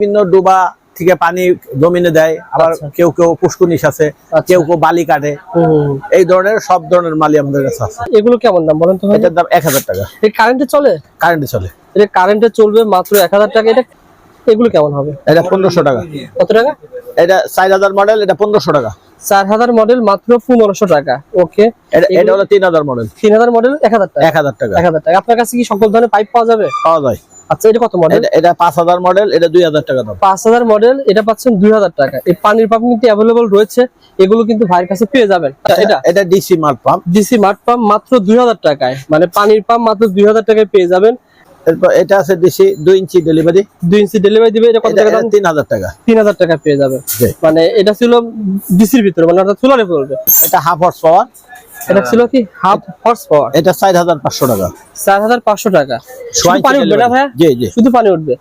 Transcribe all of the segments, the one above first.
বিভিন্ন ডুবা থেকে পানি জমিনে দেয় আবার আচ্ছা। কেউ কেউ পুষ্কুনিশ আছে আচ্ছা। কেউ কেউ বালি কাটে। এই ধরনের সব ধরনের মালি আমাদের কাছে আছে। এগুলো কেমন দাম বলেন তো এটার দাম এক হাজার টাকা। এই কারেন্টে চলে? কারেন্টে চলে। এটা কারেন্টে চলবে মাত্র এক হাজার টাকা। এটা এগুলো কেমন হবে? এটা পনেরোশো টাকা। কত টাকা? এটা চার হাজার মডেল এটা পনেরোশো টাকা। চার হাজার মডেল মাত্র পনেরোশো টাকা। ওকে এটা এটা হলো তিন হাজার মডেল তিন হাজার মডেল এক হাজার টাকা। এক হাজার টাকা। এক হাজার টাকা। আপনার কাছে কি সকল ধরনের পাইপ পাওয়া যাবে? পাওয়া যায়। আচ্ছা এটা কত মডেল এটা- এটা পাঁচ হাজার মডেল এটা দুই হাজার টাকা দাম। পাঁচ হাজার মডেল এটা পাচ্ছেন দুই হাজার টাকা। এই পানির পাম্প কিন্তু অ্যাভেলেবল রয়েছে এগুলো কিন্তু ভাইয়ের কাছে পেয়ে যাবেন। এটা এটা? ডিসি পাম্প ডিসি পাম্প মাত্র দুই হাজার টাকায়। মানে পানির পাম্প মাত্র দুই হাজার টাকায় পেয়ে যাবেন। এরপর এটা আছে ডিসি দুই ইঞ্চি ডেলিভারি দুই ইঞ্চি ডেলিভারি দিবে এটা কত টাকা দাম? তিন হাজার টাকা। তিন হাজার টাকা পেয়ে যাবে মানে এটা ছিল ডিসির ভিতরে মানে অর্থাৎ সোলারে পড়বে এটা হাফ হর্স পাওয়ার এটা ছিল কি? হাফ হর্স পাওয়ার এটা চার হাজার পাঁচশো টাকা। চার হাজার পাঁচশো টাকা। শুধু পানি উঠবে না। ভাইয়া? জি জি। শুধু পানি উঠবে।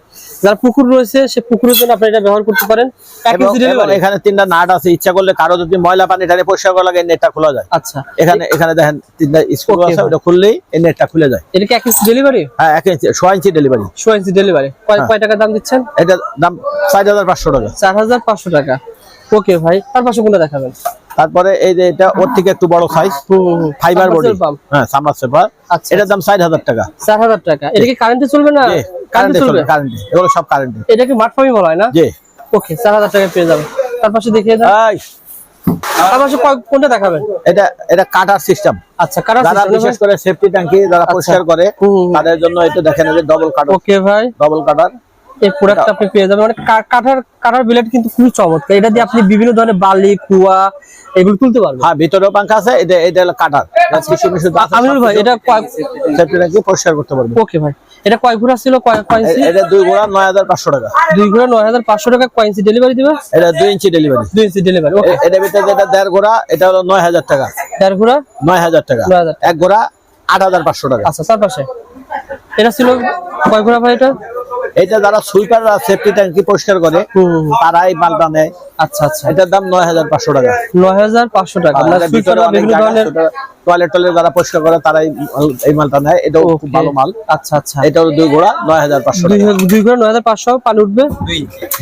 যার পুকুর রয়েছে সে পুকুরের জন্য আপনি এটা ব্যবহার করতে পারেন। প্যাকেজ এবং ডেলিভারি এখানে তিনটা নাট আছে। ইচ্ছা করলে কারও যদি ময়লা পানি টানে পরিষ্কার করা লাগে নেটটা খোলা যায়। আচ্ছা। এখানে এখানে দেখেন তিনটা স্ক্রু আছে ওটা খুললেই এই নেটটা খুলে যায়। এটা কি প্যাকেজ ডেলিভারি হ্যাঁ এক ইঞ্চি সোয়া ইঞ্চি ডেলিভারি সোয়া ইঞ্চি ডেলিভারি কয় হ্যাঁ। কয় টাকা দাম দিচ্ছেন? এটা দাম চার হাজার পাঁচশো টাকা। চার হাজার পাঁচশো টাকা। ওকে ভাই। তার পাশে কোনটা দেখাবেন? তারপরে এই যে এটা ওর থেকে একটু বড় সাইজ ফাইবার বডি হ্যাঁ সামার সেপার আচ্ছা এটার দাম চার হাজার টাকা। চার হাজার টাকা। এটা কি কারেন্টে চলবে না কারেন্টে চলবে কারেন্টে এগুলো সব কারেন্টে এটা কি মাঠ পাম্পই বলা হয় না? জি। ওকে চার হাজার টাকা পেয়ে যাবেন তার পাশে দেখিয়ে এই, তার পাশে কোনটা দেখাবেন? এটা এটা কাটার সিস্টেম আচ্ছা কারা যারা বিশেষ করে সেফটি ট্যাঙ্কি যারা পরিষ্কার করে। তাদের জন্য এটা দেখেন ডবল কাটার ওকে ভাই। ডবল কাটার এই প্রোডাক্ট আপনি পেয়ে যাবেন। মানে কাঠার কাঠার ব্লেড কিন্তু খুবই চমৎকার। এটা দিয়ে আপনি বিভিন্ন ধরনের বালি কুয়া এগুলো তুলতে পারবেন। হ্যাঁ ভিতরেও পাঙ্খা আছে এটা এটা হলো কাটার টিস্যু আমিনুল ভাই এটা সেফটি ট্যাঙ্কি পরিষ্কার করতে পারবে ওকে ভাই। এটা কয় ঘোড়া ছিল কয় কয় ইঞ্চি এটা দুই হাজার পাঁচশো টাকা। দুই ঘোড়া নয় হাজার পাঁচশো টাকা কয় ইঞ্চি ডেলিভারি দিবে? এটা দুই ইঞ্চি ডেলিভারি দুই ইঞ্চি ডেলিভারি ওকে এটার ভিতরে যেটা দেড় গোড়া এটা হলো নয় হাজার টাকা। দেড় ঘোড়া? নয় হাজার টাকা। নয় হাজার। এক হাজার পাঁচশো টাকা। আচ্ছা তার পাশে এটা ছিল কয় ঘোড়া ভাই এটা? এটা যারা সুইপাররা সেফটি ট্যাঙ্কি পরিষ্কার করে তারা এই মালটা নেয় আচ্ছা আচ্ছা। এটার দাম নয় হাজার পাঁচশো টাকা। নয় হাজার পাঁচশো টাকা। টয়লেট টয়লেট যারা পরিষ্কার করে তারা এই মালটা নেয়। এটাও খুব ভালো মাল। আচ্ছা আচ্ছা। এটা দুই গোড়া নয় হাজার পাঁচশো দুই ঘোড়া নয় হাজার পাঁচশো পানি উঠবে?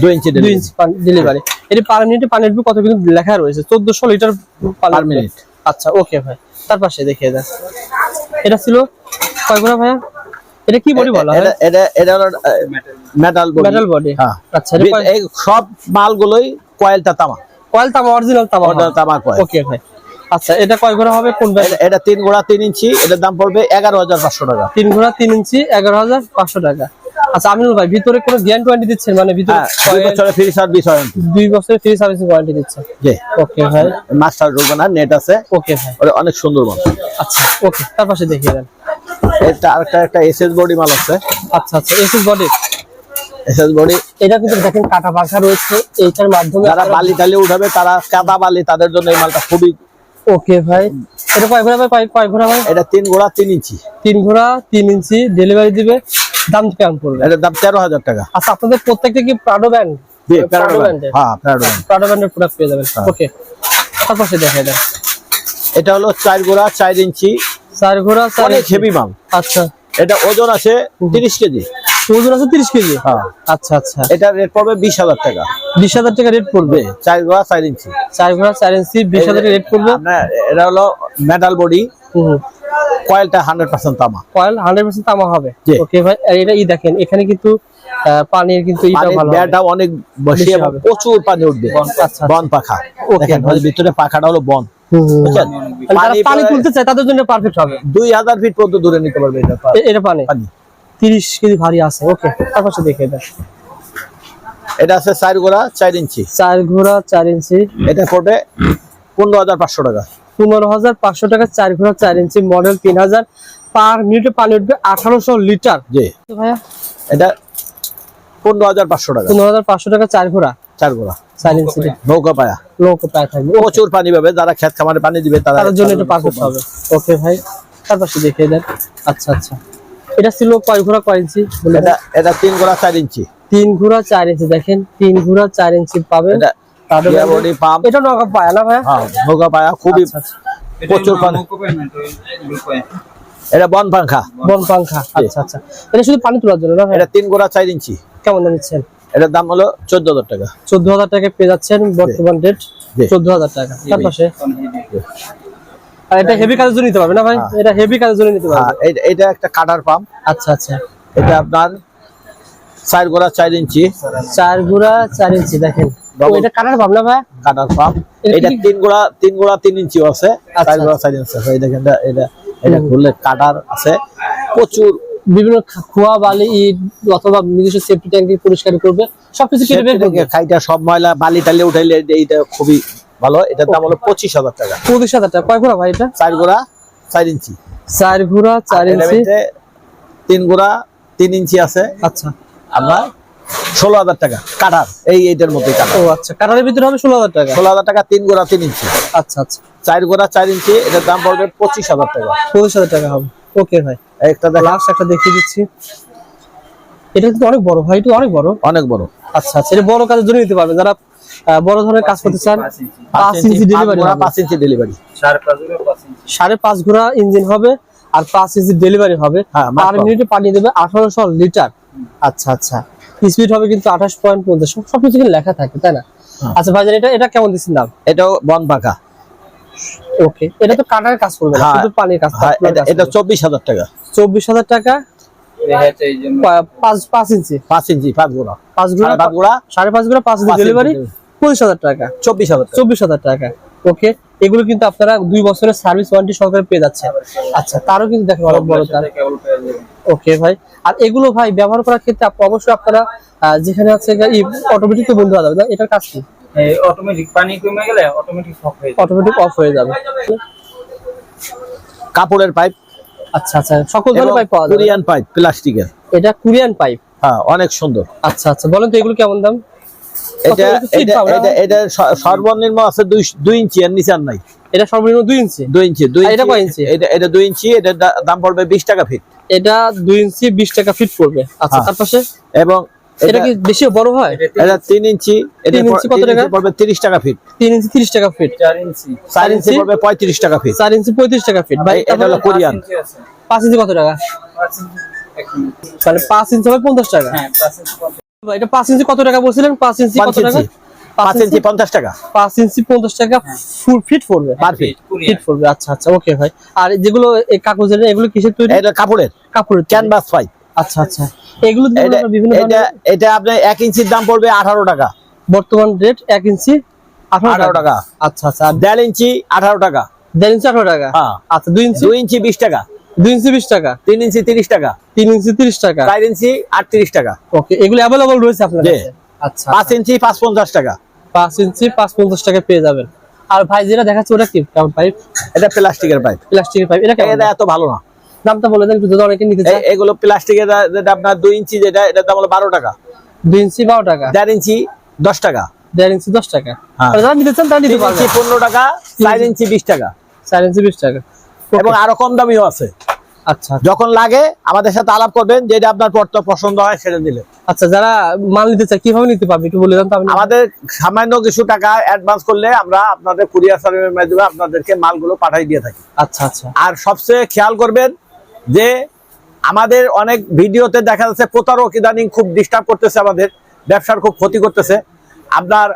দুই ইঞ্চি। দুই ইঞ্চি ডেলিভারি এটি পার মিনিটে পানি উঠবে কত কিন্তু লেখা রয়েছে। চোদ্দশো লিটার উঠবে। minute। আচ্ছা ওকে ভাই। তার পাশে দেখিয়ে দেন। এটা ছিল কয় ঘোড়া ভাইয়া? এটা কি বডি বলা হয়? এটা এটা এটা হলো মেটাল বডি মেটাল বডি হ্যাঁ। আচ্ছা এই সব মালগুলোই কয়েলটা তামা। কয়েল তামা অরিজিনাল তামা ওটা তামা কয়েল ওকে ভাই। আচ্ছা এটা কয় ঘোড়া হবে? কোন এটা- তিন গোড়া তিন ইঞ্চি। এটার দাম পড়বে এগারো হাজার পাঁচশো টাকা। তিন ঘোড়া তিন ইঞ্চি এগারো হাজার পাঁচশো টাকা। আচ্ছা আমিনুল ভাই ভিতরে কোনো গ্যারান্টি ওয়ারেন্টি দিচ্ছেন? মানে ভিতরে হ্যাঁ দুই বছরের ফ্রি সার্ভিস ওয়ারেন্টি দুই বছরের ফ্রি সার্ভিস ওয়ারেন্টি দিচ্ছে। জি। ওকে ভাই। মাস্টার ঢুকবে নেট আছে। ওকে ভাই। অনেক সুন্দর মাল আচ্ছা ওকে তার পাশে দেখিয়ে দেন। এটা আরেকটা একটা এসএস বডি মাল আছে। আচ্ছা আচ্ছা এসএস বডি? SS body. এটা কিন্তু দেখেন কাটা পাখা রয়েছে এইটার মাধ্যমে যারা বালি টালি উঠাবে তারা কাদা বালি তাদের জন্য এই মালটা খুবই ওকে ভাই। এটা কয় ঘোড়া ভাই? কয়- ঘোড়া ভাই? এটা তিন গোড়া তিন ইঞ্চি। তিন ঘোড়া তিন ইঞ্চি ডেলিভারি দিবে দাম কেমন পড়বে? এটার দাম তেরো হাজার টাকা। আচ্ছা আপনাদের প্রত্যেকটা কি প্রাডো ব্যান্ড প্রাডো প্যারাডো হ্যাঁ প্রাডো ব্যান্ডের প্রোডাক্ট পেয়ে যাবেন। হ্যাঁ। ওকে তার পাশে দেখাই দেন। এটা হলো চার গোড়া চার ইঞ্চি। চার ঘোড়া অনেক হেভি মাল। আচ্ছা। এটা ওজন আছে তিরিশ কেজি। ওজন আছে তিরিশ কেজি? হ্যাঁ। আচ্ছা আচ্ছা। এটা রেট পড়বে বিশ হাজার টাকা। বিশ হাজার টাকা রেট পড়বে? চার গোড়া চার ইঞ্চি। চার ঘোড়া চার ইঞ্চি বিশ হাজার টাকা রেট পড়বে? এটা হলো মেটাল বডি কয়েলটা হান্ড্রেড পার্সেন্ট তামা। কয়েল হান্ড্রেড পার্সেন্ট তামা হবে। ওকে ভাই আর এটা ই দেখেন এখানে কিন্তু পানির কিন্তু ব্যাটা অনেক বেশি প্রচুর পানি উঠবে। আচ্ছা, আচ্ছা। বন পাখা। দেখেন ভিতরে পাখাটা হলো বন। পানি পানি তুলতে চায় তাদের জন্য পারফেক্ট হবে। দুই হাজার ফিট পর্যন্ত দূরে নিতে পারবে এটা এটা পানি। তিরিশ কেজি ভারী আছে ওকে। তার পাশে দেখে দেন এটা আছে চার গোড়া চার ইঞ্চি। চার ঘোড়া চার ইঞ্চি। এটা পড়বে পনেরো হাজার পাঁচশো টাকা। পনেরো হাজার পাঁচশো টাকা চার ঘোড়া চার ইঞ্চি মডেল তিন হাজার। পার মিনিটে পানি উঠবে আঠারোশো লিটার। জি। তো ভাইয়া? এটা পনেরো হাজার পাঁচশো টাকা। পনেরো হাজার পাঁচশো টাকা চার ঘোড়া। চার গোড়া চার ইঞ্চি নৌকা পায়া। লোক পায় থাকবে। প্রচুর পানি পাবে যারা খেত খামারে পানি দিবে তারা তাদের জন্য এটা পারফেক্ট হবে। ওকে ভাই তার পাশে দেখিয়ে দেন। আচ্ছা আচ্ছা। এটা ছিল কয় ঘোড়া কয় ইঞ্চি? এটা এটা তিন গোড়া চার ইঞ্চি। তিন ঘোড়া চার ইঞ্চি দেখেন। তিন ঘোড়া চার ইঞ্চি পাবেন এটা নৌকা পায় না ভাইয়া হ্যাঁ নৌকা পায়া খুবই আচ্ছা। প্রচুর পানি। এটা বন পাখা। বন পাংখা। আচ্ছা আচ্ছা। এটা শুধু পানি তোলার জন্য না এটা তিন গোড়া চার ইঞ্চি। কেমন দাম নিচ্ছেন এটার দাম হলো চোদ্দ হাজার টাকা। চোদ্দ হাজার টাকা পেয়ে যাচ্ছেন বর্তমান রেট চোদ্দ হাজার টাকা। তার পাশে? এটা হেভি কাজের জন্য নিতে পারবে না ভাই? হ্যাঁ। এটা হেভি কাজের জন্য নিতে হ্যাঁ, পারবে এটা- এটা একটা কাটার পাম্প। আচ্ছা আচ্ছা। এটা আপনার চার গোড়া চার ইঞ্চি। চার গুড়া চার ইঞ্চি দেখেন। এটা কাটার পাবনা ভাই? Cutter pump. এটা তিন গোড়া তিন গোড়া তিন ইঞ্চিও আছে। আচ্ছা, চার গোড়া চার ইঞ্চি আছে। দেখেন এটা এটা এটা খুললে কাটার আছে। প্রচুর বিভিন্ন খোয়া বালি ইট অথবা নিজস্ব সেফটি ট্যাঙ্কি পরিষ্কার করবে সবকিছু কেটে বের করবে। খাইটা সব ময়লা বালি টালি উঠাইলে এইটা খুবই ভালো। এটার দাম হলো পঁচিশ হাজার টাকা। পঁচিশ হাজার টাকা। কয় ঘোড়া ভাই এটা? চার চার ইঞ্চি। চার ঘোড়া চার ইঞ্চি। তিন তিন ইঞ্চি আছে। আচ্ছা। আপনার ষোলো হাজার টাকা। কাটার এই এইটার মধ্যে ও আচ্ছা কাটারের ভিতরে হবে ষোলো হাজার টাকা। ষোলো হাজার টাকা তিন গোড়া তিন ইঞ্চি। আচ্ছা আচ্ছা। চার গোড়া চার ইঞ্চি এটার দাম পড়বে পঁচিশ হাজার টাকা। পঁচিশ হাজার টাকা হবে। ওকে ভাই। একটা লাস্ট একটা দেখিয়ে দিচ্ছি। এটা কিন্তু অনেক বড় ভাই এটা অনেক বড়। অনেক বড়। আচ্ছা আচ্ছা এটা বড় কাজের জন্য নিতে পারবেন যারা বড় ধরনের কাজ করতে চান পাঁচ ইঞ্চি। ডেলিভারি পাঁচ ইঞ্চি ডেলিভারি সাড়ে পাঁচ ঘোড়া ইঞ্জিন হবে আর পাঁচ ইঞ্চি ডেলিভারি হবে। হ্যাঁ, পার মিনিটে পানি দেবে আঠারোশো লিটার। আচ্ছা আচ্ছা। স্পিড হবে কিন্তু আঠাশ পয়েন্ট পঞ্চাশ। সবকিছু কিন্তু লেখা থাকে তাই না? হ্যাঁ। আচ্ছা ভাইজান এটা এটা কেমন দিচ্ছেন দাম? এটাও বন পাকা ওকে এটা তো কাটার কাজ করবে না হ্যাঁ, শুধু পানির কাজ হ্যাঁ, এটা- এটা চব্বিশ হাজার টাকা। চব্বিশ হাজার টাকা? পাঁচ পাঁচ ইঞ্চি। পাঁচ ইঞ্চি পাঁচ গোড়া। পাঁচ সাড়ে পাঁচ গোড়া? সাড়ে পাঁচ ঘোড়া পাঁচ ইঞ্চি ডেলিভারি পঁচিশ হাজার টাকা। চব্বিশ হাজার চব্বিশ হাজার টাকা। ওকে এগুলো কিন্তু আপনারা দুই বছরের সার্ভিস ওয়ারেন্টি সহকারে পেয়ে যাচ্ছেন। আচ্ছা তারও কিন্তু দেখেন অনেক বড় তার। ওকে ভাই। আর এগুলো ভাই ব্যবহার করার ক্ষেত্রে অবশ্যই আপনারা যেখানে আছে অটোমেটিক তো বন্ধ হয়ে না? এটার কাজ কি? অটোমেটিক পানি কমে গেলে অটোমেটিক অফ হয়ে যায় অটোমেটিক অফ হয়ে যাবে। কাপড়ের পাইপ আচ্ছা আচ্ছা সকল ধরনের পাইপ পাওয়া যাবে। কোরিয়ান পাইপ প্লাস্টিকের এটা কোরিয়ান পাইপ হ্যাঁ অনেক সুন্দর। আচ্ছা আচ্ছা বলেন তো এগুলো কেমন দাম? এটা এটা এটা এটা সর্বনিম্ন আছে দুই দুই ইঞ্চি এর নিচে আর নাই। এটা সর্বনিম্ন দুই ইঞ্চি? দুই ইঞ্চি দুই আর এটা কয় ইঞ্চি? এটা এটা দুই ইঞ্চি এটার দা- দাম পড়বে বিশ টাকা ফিট এটা দুই ইঞ্চি বিশ টাকা ফিট পড়বে। আচ্ছা হ্যাঁ। তার পাশে এবং এটা কি বেশি বড় হয়? এটা তিন ইঞ্চি এটা ইঞ্চি কত টাকা? পড়বে তিরিশ টাকা ফিট তিন ইঞ্চি তিরিশ টাকা ফিট চার ইঞ্চি। চার ইঞ্চি ইঞ্চি? পড়বে পঁয়ত্রিশ টাকা ফিট চার ইঞ্চি পঁয়ত্রিশ টাকা ফিট ভাই এটা হলো কোরিয়ান। ইঞ্চি আছে। পাঁচ ইঞ্চি কত টাকা? পাঁচ ইঞ্চি এক মিনিট। মানে ইঞ্চি হবে পঞ্চাশ টাকা। হ্যাঁ পাঁচ ইঞ্চি ভাই, এটা পাঁচ ইঞ্চি কত টাকা বলছিলেন? পাঁচ ইঞ্চি পাঁচ কত টাকা? ইঞ্চি। পাঁচ ইঞ্চি পঞ্চাশ টাকা। পাঁচ ইঞ্চি পঞ্চাশ টাকা ফুল ফিট পড়বে? পার ফিট ফিট পড়বে আচ্ছা আচ্ছা ওকে ভাই। আর যেগুলো এই কাগজের এগুলো কিসের তৈরি? এটা কাপড়ের। কাপড়ের। ক্যানভাস পাইপ আচ্ছা আচ্ছা। এগুলো বিভিন্ন এটা এটা আপনার এক ইঞ্চির দাম পড়বে আঠারো টাকা। বর্তমান রেট এক ইঞ্চি আঠারো টাকা। আচ্ছা আচ্ছা। দেড় ইঞ্চি আঠারো টাকা। দেড় ইঞ্চি আঠারো টাকা? হ্যাঁ। আচ্ছা দুই ইঞ্চি দুই ইঞ্চি বিশ টাকা। দুই ইঞ্চি বিশ টাকা? তিন ইঞ্চি তিরিশ টাকা। তিন ইঞ্চি তিরিশ টাকা? চার ইঞ্চি আটত্রিশ টাকা। ওকে এগুলো অ্যাভেলেবল রয়েছে আপনার জি। আচ্ছা পাঁচ ইঞ্চি পাঁচ পঞ্চাশ টাকা। পাঁচ ইঞ্চি পাঁচ পঞ্চাশ টাকা পেয়ে যাবেন। আর ভাই যেটা দেখাচ্ছে ওটা কি? কেমন পাইপ এটা প্লাস্টিকের পাইপ প্লাস্টিকের পাইপ এটা এটা এত ভালো না। দামটা বলে দেন যদি অনেকে নিতে চায়। এগুলো প্লাস্টিকের যেটা আপনার দুই ইঞ্চি যেটা এটার দাম হলো বারো টাকা। দুই ইঞ্চি বারো টাকা। দেড় ইঞ্চি দশ টাকা। দেড় ইঞ্চি দশ টাকা। হ্যাঁ। আর যারা নিতে চান তারা নিতে পারবে ইঞ্চি পনেরো টাকা চার ইঞ্চি বিশ টাকা। চার ইঞ্চি বিশ টাকা। এবং আরও কম দামিও আছে। আচ্ছা। যখন লাগে আমাদের সাথে আলাপ করবেন যেটা আপনার পড়তে পছন্দ হয় সেটা দিলে। আচ্ছা যারা মাল নিতে চায় কীভাবে নিতে পারবে? একটু বলে দেন আমাদের সামান্য কিছু টাকা অ্যাডভান্স করলে আমরা আপনাদের কুরিয়ার সার্ভিসের মাধ্যমে আপনাদেরকে মালগুলো পাঠিয়ে দিয়ে থাকি। আচ্ছা আচ্ছা। আর সবচেয়ে খেয়াল করবেন যে আমাদের অনেক ভিডিওতে দেখা যাচ্ছে প্রতারক ইদানিং খুব ডিস্টার্ব করতেছে আমাদের, ব্যবসার খুব ক্ষতি করতেছে। আপনার,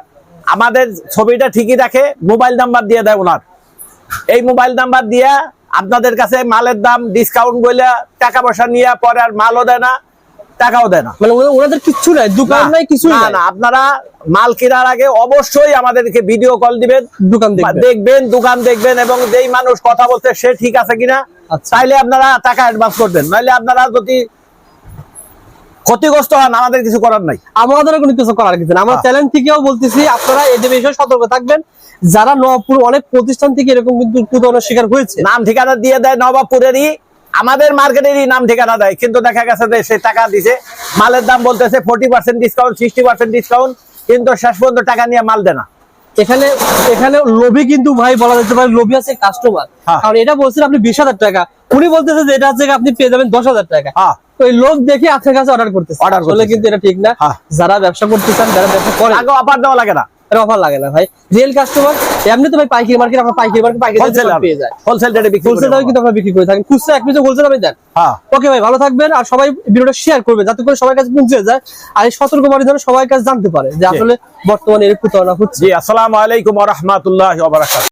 আমাদের ছবিটা ঠিকই রাখে মোবাইল নাম্বার দিয়ে দেয় ওনার। এই মোবাইল নাম্বার দিয়ে আপনাদের কাছে মালের দাম ডিসকাউন্ট বলে টাকা পয়সা নিয়ে পরে আর মালও দেয় না। টাকাও দেয় না। মানে ওনাদের কিচ্ছু নাই দোকান নাই কিছু না না আপনারা মাল কেনার আগে অবশ্যই আমাদেরকে ভিডিও কল দিবেন দোকান দেখবেন। দোকান দেখবেন এবং যেই মানুষ কথা বলছে সে ঠিক আছে কিনা আচ্ছা। তাইলে আপনারা টাকা অ্যাডভান্স করবেন। নইলে আপনারা যদি ক্ষতিগ্রস্ত হন আমাদের কিছু করার নাই। আমাদের কোনো কিছু করার কিছু না আমরা। চ্যালেঞ্জ থেকেও বলতেছি আপনারা এই বিষয়ে সতর্ক থাকবেন। যারা নবাবপুর অনেক প্রতিষ্ঠান থেকে এরকম কিন্তু প্রতারণার শিকার হয়েছে। নাম ঠিকানা দিয়ে দেয় নবাবপুরেরই। আমাদের মার্কেটেরই নাম ঠিকানা দেয় কিন্তু দেখা গেছে যে সে টাকা দিছে মালের দাম বলতেছে forty percent discount sixty percent discount কিন্তু শেষ পর্যন্ত টাকা নিয়ে মাল দেয় না। এখানে এখানে লোভী কিন্তু ভাই বলা যেতে পারে লোভি আছে কাস্টমার হ্যাঁ। কারণ এটা বলছেন আপনি বিশ হাজার টাকা উনি বলতেছে যে এটা হচ্ছে আপনি পেয়ে যাবেন দশ হাজার টাকা। হ্যাঁ। ওই লোক দেখে আপনার কাছে অর্ডার করতেছে। Order আসলে করতেছে। কিন্তু এটা ঠিক না। যারা ব্যবসা করতে চান যারা ব্যবসা করেন আগে অফার দেওয়া লাগে না। অফার লাগে না ভাই। রিয়েল কাস্টমার এমনি তো ভাই পাইকারি মার্কেট আপনার পাইকারি মার্কেট পাইকারি পেয়ে যায়। হোলসেল রেটে বিক্রি হোলসেল করে দামে কিন্তু আপনারা বিক্রি করে থাকেন খুচরা এক পিস হোলসেল দামে দেন। হ্যাঁ। ওকে ভাই ভালো থাকবেন আর সবাই ভিডিওটা শেয়ার করবেন যাতে করে সবার কাছে পৌঁছে যায়। আর এই সতর্কবাণী যেন সবার কাছে জানতে পারে যে আসলে বর্তমানে এর প্রতারণা হচ্ছে। জি আসসালামু আলাইকুম ওয়া রাহমাতুল্লাহি ওয়া বারাকাতুহু।